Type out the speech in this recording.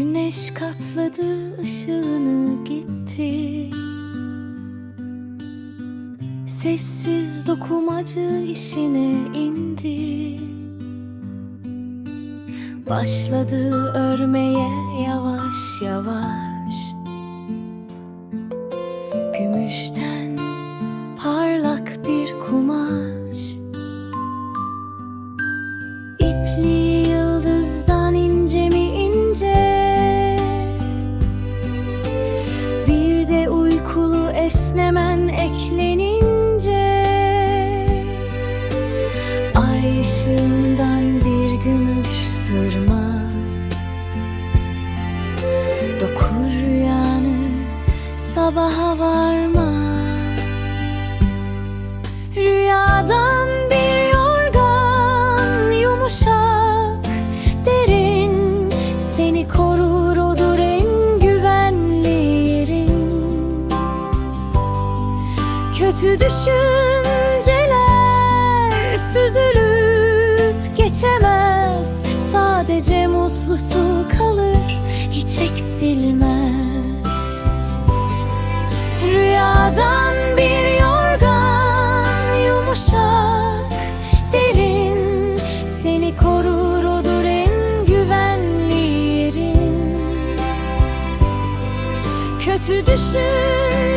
Güneş katladı ışığını gitti. Sessiz dokumacı işine indi. Başladı örmeye yavaş yavaş. Gümüşten ışığından bir gümüş sırma. Dokur rüyanı sabaha varma. Rüyadan bir yorgan yumuşak derin. Seni korur odur en güvenli yerin. Kötü düşünceler geçemez. Sadece mutlusu kalır hiç eksilmez. Rüyadan bir yorgan yumuşak derin. Seni korur odur en güvenli yerin. Kötü düşün